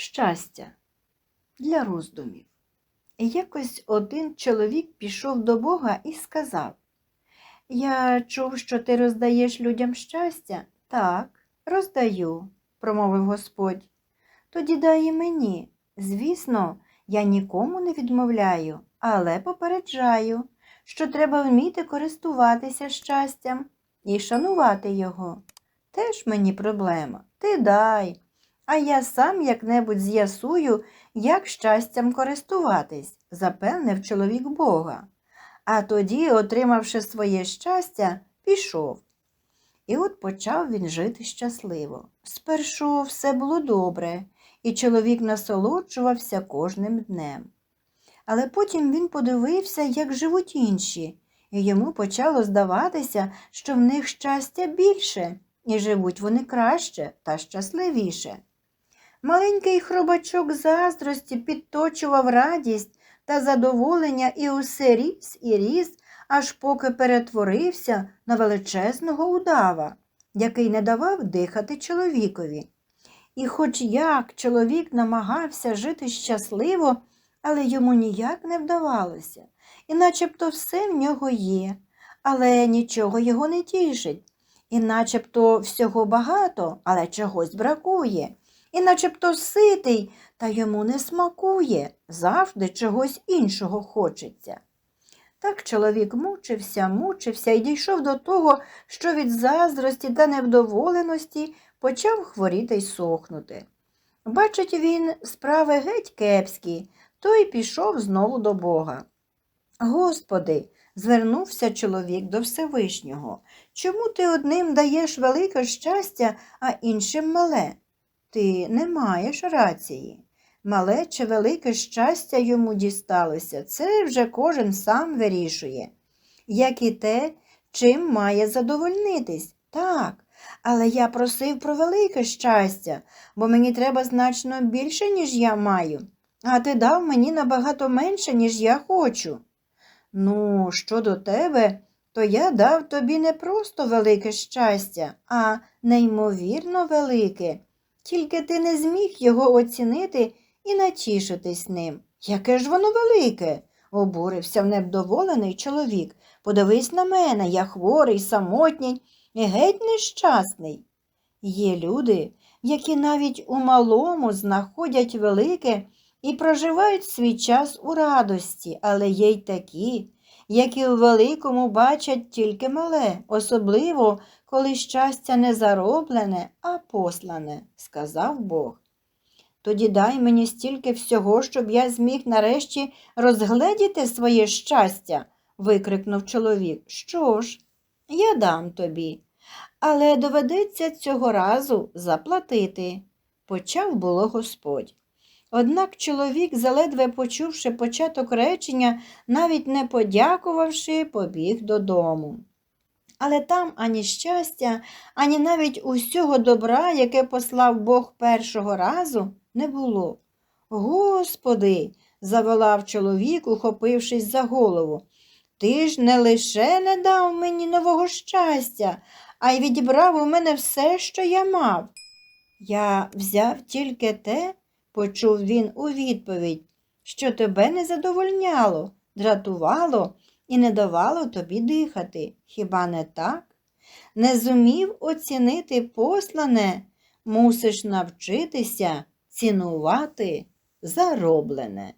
Щастя для роздумів. Якось один чоловік пішов до Бога і сказав Я чув, що ти роздаєш людям щастя. Так, роздаю, промовив Господь. Тоді дай і мені. Звісно, я нікому не відмовляю, але попереджаю, що треба вміти користуватися щастям і шанувати його. Теж мені проблема. Ти дай. А я сам як-небудь з'ясую, як щастям користуватись, запевнив чоловік Бога. А тоді, отримавши своє щастя, пішов. І от почав він жити щасливо. Спершу все було добре, і чоловік насолоджувався кожним днем. Але потім він подивився, як живуть інші, і йому почало здаватися, що в них щастя більше, і живуть вони краще та щасливіше. Маленький хробачок заздрості підточував радість та задоволення і усе ріс і ріс, аж поки перетворився на величезного удава, який не давав дихати чоловікові. І хоч як чоловік намагався жити щасливо, але йому ніяк не вдавалося, і начебто все в нього є, але нічого його не тішить, і начебто всього багато, але чогось бракує і начебто ситий, та йому не смакує, завжди чогось іншого хочеться. Так чоловік мучився, мучився і дійшов до того, що від заздрості та невдоволеності почав хворіти й сохнути. Бачить він справи геть кепські, то й пішов знову до Бога. Господи, звернувся чоловік до Всевишнього, чому ти одним даєш велике щастя, а іншим мале? Ти не маєш рації. Мале чи велике щастя йому дісталося, це вже кожен сам вирішує, як і те, чим має задовольнитись. Так, але я просив про велике щастя, бо мені треба значно більше, ніж я маю, а ти дав мені набагато менше, ніж я хочу. Ну, щодо тебе, то я дав тобі не просто велике щастя, а неймовірно велике. Тільки ти не зміг його оцінити і натішитись ним. Яке ж воно велике? обурився невдоволений чоловік. Подивись на мене, я хворий, самотній і геть нещасний. Є люди, які навіть у малому знаходять велике і проживають свій час у радості, але є й такі, які у великому бачать тільки мале, особливо коли щастя не зароблене, а послане, сказав Бог. Тоді дай мені стільки всього, щоб я зміг нарешті розгледіти своє щастя, викрикнув чоловік. Що ж, я дам тобі, але доведеться цього разу заплатити, почав було Господь. Однак чоловік, заледве почувши початок речення, навіть не подякувавши, побіг додому. Але там ані щастя, ані навіть усього добра, яке послав Бог першого разу, не було. Господи, заволав чоловік, ухопившись за голову. Ти ж не лише не дав мені нового щастя, а й відібрав у мене все, що я мав. Я взяв тільки те, почув він у відповідь, що тебе не задовольняло, дратувало і не давало тобі дихати. Хіба не так? Не зумів оцінити послане, мусиш навчитися цінувати зароблене.